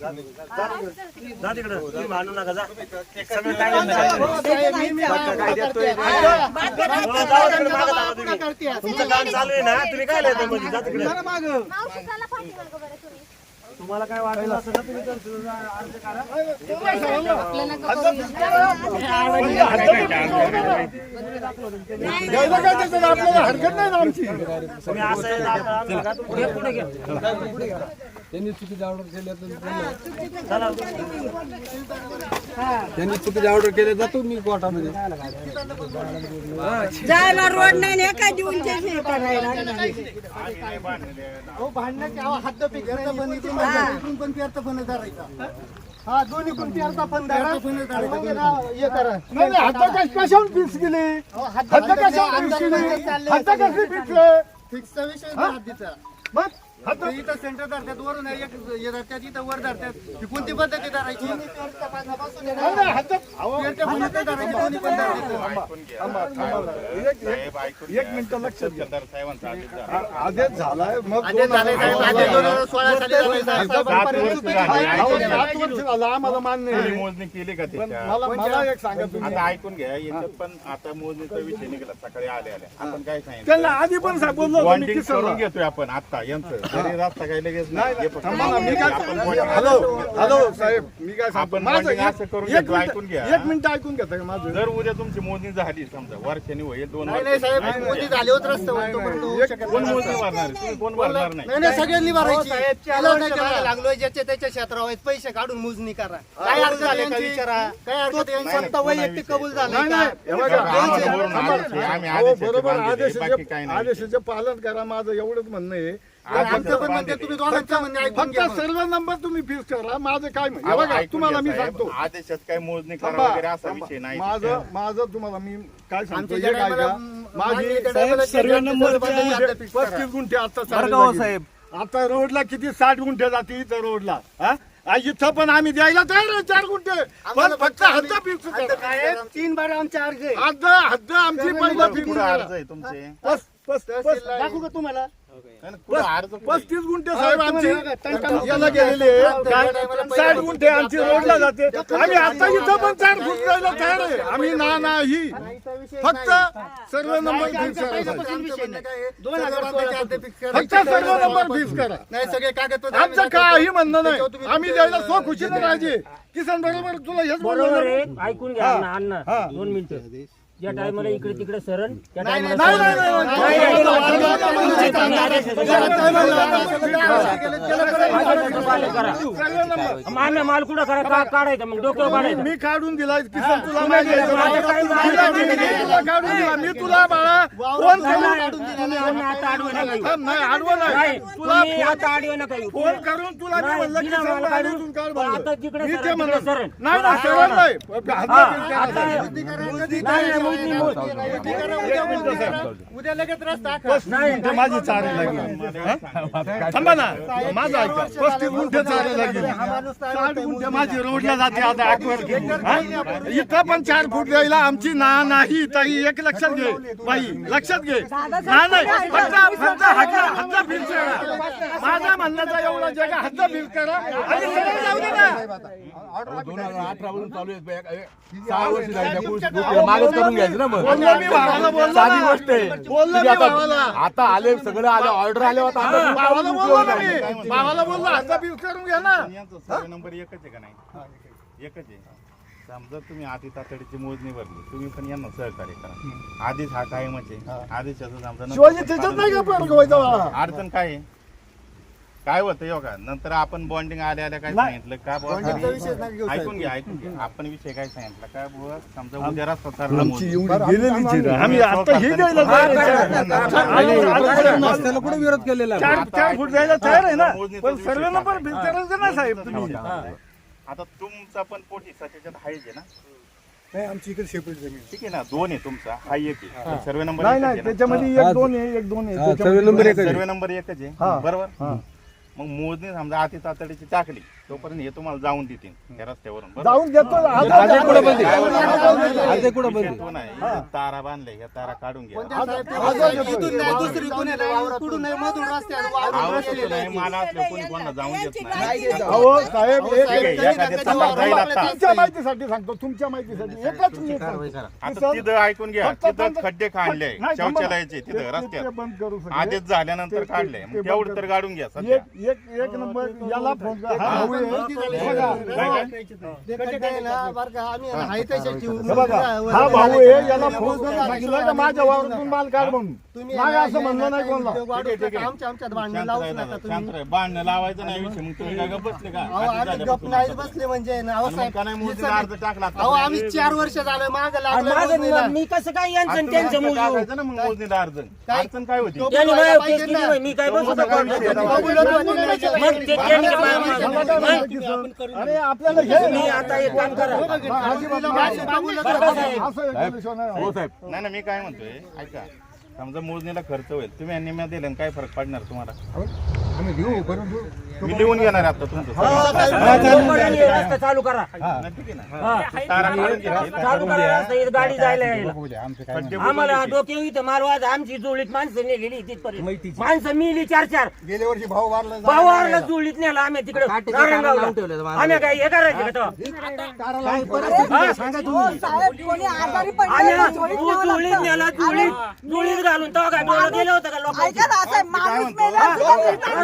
जा तिकडं. तुम्ही भांडू नका जा. सगळं काय तुमचं काम चालू आहे ना? तुम्ही काय लिहिता मध्ये जा तिकडे. तुम्हाला काय वाटलं असं ना तुम्ही तर अर्ज करा. आपल्याला हरकत नाही ना आमची. तुम्ही असं तुम्ही पुढे घ्या. त्यांनी चुकीचे ऑर्डर केले तर. त्यांनी चुकीचे ऑर्डर केले जातो मी कोर्टामध्ये जायला रोड नाही ना काय देऊन ते हे. हो हा दोन्ही पण पेरचा पण ना, हे करा. नाही हद्द कश- कशावर फिक्स केली हद्द कशावर फिक्स केली हद्द कसली फिक्स फिक्सचा विषय हद्द इथं सेंटर धरतात वरून एक हे धरतात इथं वर धरतात. ही कोणती पद्धती धरायची? धरायचं एक मिनिट लक्ष द्या. आदेश झालाय मग सोळा आम्हाला मान्य आहे. मोजणी केली का मला मला एक सांगा तुम्ही. आता ऐकून घ्या याच्यात पण आता मोजणीचा विषय निघाला सकाळी आले आले आपण काय सांगितलं? आधी पण सांग- बोललो होतो मी बॉन्डिंग किसनला. करून घेतोय आपण आता यांचं. रस्ता काही लगेच नाही हे फक्त थांबा ना, मी काय आपण bonding- हॅलो हॅलो साहेब मी काय सांगतो आपण माझं bonding एक असं करून एक घेतो, ऐकून मिनिट घ्या. एक मिनिट ऐकून घेता का माझं जर उद्या तुमची मोजणी झाली समजा वर्षांनी होईल दोन नाही, साहेब, मोदी झाले होत रस्ते शकत कोण मोजणी आहे? तुम्ही कोण भरणार नाही नाही नाही सगळ्यांनी भरायची त्याला नाही केलं. लागलोय ज्याच्या त्याच्या क्षेत्रावर पैसे काढून मोजणी करा काय अडचण झाले का? विचारा काय अडचण यांची? स्वतः वैयक्तिक कबूल झाले नाही नाही हे बघा, आम्हाला वरून थांबा. आदेश आहे. आम्ही हो, आदेशाचे बरोबर बाकी आदेशाचे काही नाही. आदेशाचे पालन करा माझं एवढंच म्हणणं आहे आमचं पण म्हणते. तुम्ही दोघांचं म्हणणं ऐकून घ्या. फक्त सर्व नंबर तुम्ही फिक्स करा माझं काय हे बघा ऐकून तुम्हाला मी सांगतो आदेशात काय मोजणी करा वगैरे असा. विषय नाही माझं माझं तुम्हाला मी काय सांगतो आमच्या एक ज्या ऐका. टायमाला माझी सर्व नंबर. पस्तीस गुंठे आता बरं का चालू हो. साहेब? आता रोडला किती साठ गुंठे जाते इथं रोडला हा? आ, इथं पण आम्ही द्यायला तयार आहे चार गुंठे पण फक्त हद्द फिक्स करा. तीन बार आमचे अर्ज आहे. हद्द हद्द आमची पहिलं फिक्स करा अर्ज आहे तुमचे पस- पस- पस- दाखवू का तुम्हाला? नाही, नाही, कुठं अर्ज कुठे? पस्तीस गुंठे साहेब आमची याला गेलेले? साठ गुंठे आमची रोडला जाते. आम्ही आता इथं पण चार फूट द्यायला तयार आहे. आम्ही ना नाही फक्त सर्व नंबर फिक्स करा दोन हजार सोळा फक्त सर्व नंबर फिक्स करा. नाही सगळे कागदपत्र आमचं काही म्हणणं नाही. आम्ही द्यायला सो खुशीने राहायचे. किसन बरोबर तुला हेच बरोबर आहे? ऐकून घ्या अण्णा अण्णा. दोन मिनिटं. ज्या टायमाला इकडे तिकडे सरण त्या नाही टायमाला नाही नाही, नाही सर्व नंबर मान्य माल कुठं करा का काढायचं मग डोक्यावर काढायचं मी काढून दिला किसन तुला माहिती आहे. तुला मी- तुला काढून दिला मी तुला बाळा फोन आता आडवं नाही आडवं नाही नाही तुला आता आडवं नका. फोन करून तुला मी म्हणलं किसन काढून- काढ. आता सरण, तिकडे सरण. नाही नाही हा. उद्या लगेच रस्ता पस्तीस गुंठे माझी चारी लागली हा? थांबा ना माझं ऐका पस्तीस गुंठे चारी लागली साठ गुंठे माझी रोडला जाते आता ऍक्वर हा? इथं पण चार फूट द्यायला आमची ना नाही ताई एक लक्षात घे बाई लक्षात घे ना नाही फक्त फक्त हद्द हद्द फिल करा माझा म्हणण्याचा एवढा जगा हद्द फिल करा आणि सरळ जाऊ दे ना दोन हजार अठरा पासून चालू आहे सहा वर्ष झाली त्या गोष्टी- गोष्टीला मागच करून घ्यायचं ना मग? बोललो मी भावाला बोललो साधी. गोष्ट आहे. बोललो तुम्ही मी भावाला. आता आले सगळं आले ऑर्डर आले होता आता तुम्ही भावाला काढून बोललो ना उपयोग नाही. मी भावाला बोललो करून घ्या ना. यांचा सर्वे नंबर एकच आहे का नाही? एकच आहे. समजा तुम्ही आधी तातडीची मोजणी भरली तुम्ही पण यांना सहकार्य करा. आधीच हा कायमच आहे. आधीच असं समजा शिवाजी नंतर त्याच्यात नाही का पण गोवायचा बाळा? अडचण काय आहे? काय होतं योगा नंतर आपण बॉन्डिंग आल्या आल्या काय नाही. सांगितलं का बुवा ऐकून घ्या ऐकून घ्या आपण विषय काय सांगितलं काय बुवा समजा उद्या रस्ता ठरला आमची मोजणी. एवढी गेलेलीच आहे ना. आम्ही आता हे द्यायला तयार आहे. चार- रस्त्याला कुठे विरोध केलेला आहे? चार चार फूट द्यायला तयार आहे ना मोजणीचा पण विषय सर्व काय? नंबर बिल करायचं ना साहेब तुम्ही आता तुमचा पण पोटी त्याच्यात हायच आहे ना नाही आमची इकडे सेपरेट जमीन ठीक आहे ना दोन आहे तुमचा हा एक आहे सर्वे नंबर नाही नाही? त्याच्यामध्ये एक दोन आहे एक दोन आहे हा, त्याच्यामध्ये सर्व नंबर एकच आहे. सर्वे नंबर एकच. आहे बरोबर हा. मग मोजणी समजा आती तातडीची टाकली. तोपर्यंत हे तुम्हाला जाऊन देतील त्या रस्त्यावरून बरोबर? जाऊन देतो आज- आज एक कुठं बंदी आज- आज एक कुठं बंदी विषय तो नाही इथं तारा बांधले या तारा काढून घ्या. इथून नाही दुसरी कोणी नाही कुठून नाही मधून रस्त्यात वावरून आवश्यक गेलेलं नाही आहे. मला असलं कोणी कोणाला जाऊन देत नाही अहो साहेब एक- एखाद्या जाईल आता. तुमच्या माहितीसाठी सांगतो तुमच्या माहितीसाठी एकच मी सांगतो. आता तिथं ऐकून घ्या फक्त तिथं बंद- खड्डे नाही, थांबा. शौचालयाचे ते- तिथं ते- रस्त्यात बंद करू सगळे. आदेश झाल्यानंतर ते- ते- काढले ते मग बंद तेवढं तर करू. काढून घ्या सध्या एक एक एक नंबर याला फोन कर. हा. हे हा भाऊ आहे याला फोन करून सांगितलं का माझ्या वावरातून माल काढ म्हणून. तुम्ही असं म्हणलं नाही कोणाला. आमच्या आमच्यात भांडणं नका तुम्ही. भांडणं लावायचं नाही विषय मग तुम्ही काय गप्प बसले का? अहो आधी आम्ही झाल्यापासून गप नाही. बसले म्हणजे ना अहो साहेब, नाही ही अर्ज टाकला आता? अहो आम्ही चार वर्ष झालं माग आणि लागलो माझं. मी कसं काय यांचं आणि तुम्ही त्यांचं अर्ज मोजू? टाकायचं ना मग मोजणीला अर्ज अडचण काय होती? केस मी काय बसू शकतो? मग ते त्यांनी काय अरे आपल्याला हे आता एक काम करा. साहेब. नाही. हो साहेब नाही ना मी काय म्हणतोय ऐका समजा मोजणीला खर्च होईल तुम्ही निम्या दिले आणि काय फरक पडणार तुम्हाला आम्ही घेऊ परंतु मी लिहून घेणार आता तुमचं हे चालू करा नाही, ठीक आहे ना. हा. तारा काढून घ्या. चालू करा गाडी जायला आम्हाला डोके इथं मारवाज आमची जुळीत माणसं नेलेली तिथपर्यंत. माणसं मिली चार चार. गेल्या वर्षी भाऊ वारला भावाला जुळीत नेला आम्ही तिकडे. आम्ही काय हे करायचं तू? जुळीत नेला जुळीत जुळीत घालून तेव्हा काय गेलं होतं का लोकांचं?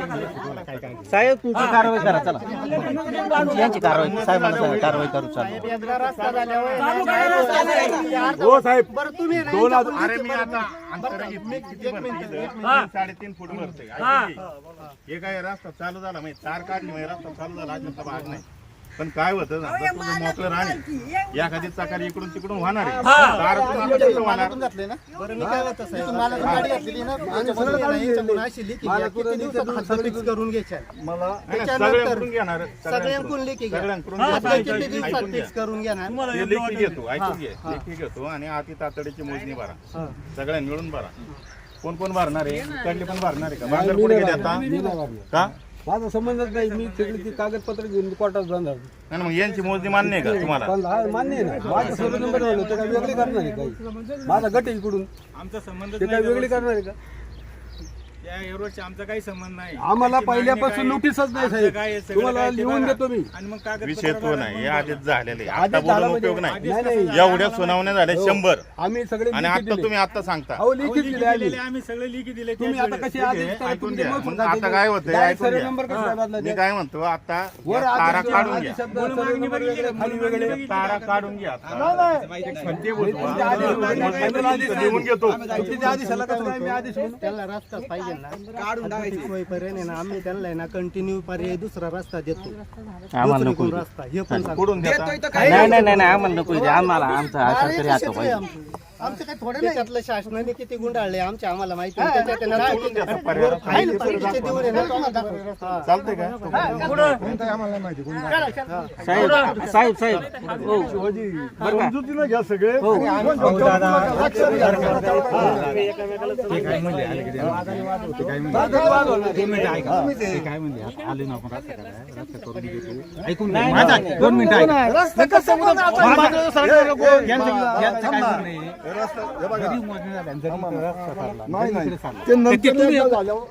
साहेब तुमची कारवाई करा चला यांची कारवाई साहेबांना कारवाई करू चालू. हो साहेब दोन अरे मी आता अंतर किती किती भरते इथं? साडेतीन फूट भरते हा. हे काय रस्ता चालू झाला म्हणजे तार काढली म्हणजे रस्ता चालू झाला अजिबात भाग नाही पण काय होतं ना जर तुम्ही मोकळं राहणे एखादी चाकार इकडून तिकडून होणार आहे. तार तुम्हाला कसं होणार. मालातून घातले ना? बरं मी काय म्हणतो साहेब? मला गाडी घातलेली ना? याच्यामध्ये नाही, याच्याकडून अशी लिखी घ्या. किती दिवसात हात fix करून घ्यायच्या? मला नाही, नाही, त्याच्यानंतर सगळ्यांकडून घेणार सगळ्यांकडून. लेखी घ्या. सगळ्यांकडून. हात घेतो. किती दिवसात ऐकून घ्या. फिक्स करून घेणार? ते लेखी घेतो ऐकून घे लेखी घेतो आणि आती तातडीची मोजणी भरा. सगळ्या मिळून भरा. कोण कोण भरणार आहे? इकडले पण भरणार आहे का? गेले आता का? माझा संबंधच नाही. मी सगळी ती कागदपत्र घेऊन कोर्टात जाणार. नाही मग यांची मोजणी मान्य आहे का तुम्हाला? पण हा मान्य आहे ना. माझा सर्व नंबर झालं ते काय वेगळी करणार आहे काही? माझा गट आहे इकडून. आमचा संबंध ते काय वेगळी करणार आहे का? या एवढ्याशी आमचा काही संबंध नाही आम्हाला त्याची मागणी पहिल्यापासून काय- नोटीसच नाही आमचं काय आहे, साहेब सगळं तुम्हाला काय ते लिहून बघा. देतो मी आणि मग कागदपत्र विषय तो बघा. नाही हे आधीच झालेले आता आधीच बोलून झालं उपयोग म्हणजे- नाही नाही नाही एवढ्या सुनावण्या झाल्या शंभर आम्ही सगळे आणि लिखित आता दिले. तुम्ही आता सांगता अहो लिखित लिखी दिले आम्ही दिलेले आम्ही सगळे लिखी दिले तुम्ही त्याच आता वेळेस. कशी ठीक आदेश आहे, करा, ऐकून तुमचे घ्या. मग मग सुद्धा आता दिले. काय होतंय, Direct ऐकून सर्व घ्या. नंबर कसे बदलायचे? मी काय म्हणतो आता वर या तारा काढून घ्या शब्द मूळ सर्व मागणी नंबर बघितली, वेगळे, खाली मूळ मागणी वेगळे. बघितली. तारा काढून घ्या आता. आदेश लिहून घेतो कसं आदेश? त्याला रस्ता पाहिजे ना? काढून होईपर्यंत आहे ना आम्ही त्यांना आहे ना कंटिन्यू पर्याय दुसरा रस्ता देतो. दुसरीकडून रस्ता हे पण सांगतो. कुठून देता? नाही नाही नाही नाही, आम्हाला नको इथे. आम्हाला आमचा हात पाहिजे आमचं? काय थोडं नाही. त्यातलं शासनाने किती गुंडाळले आमच्या आम्हाला माहिती आहे. त्याच्यात आहे. ना काय चुकीचं- त्याचा पर्याय? आहे ना, चुकीचे देऊन आहे ना, तो आम्हाला दाखवा. हा. चालतंय का? आम्हाला नाही माहिती कोणी साहेब साहेब साहेब. हो. बरं का? समजुतीनं घ्या सगळे. आणि आपण फक्त लक्षात घ्या. रस्ता कसं पण आता नाही नाही ते नंतर एकदा झाल्यावर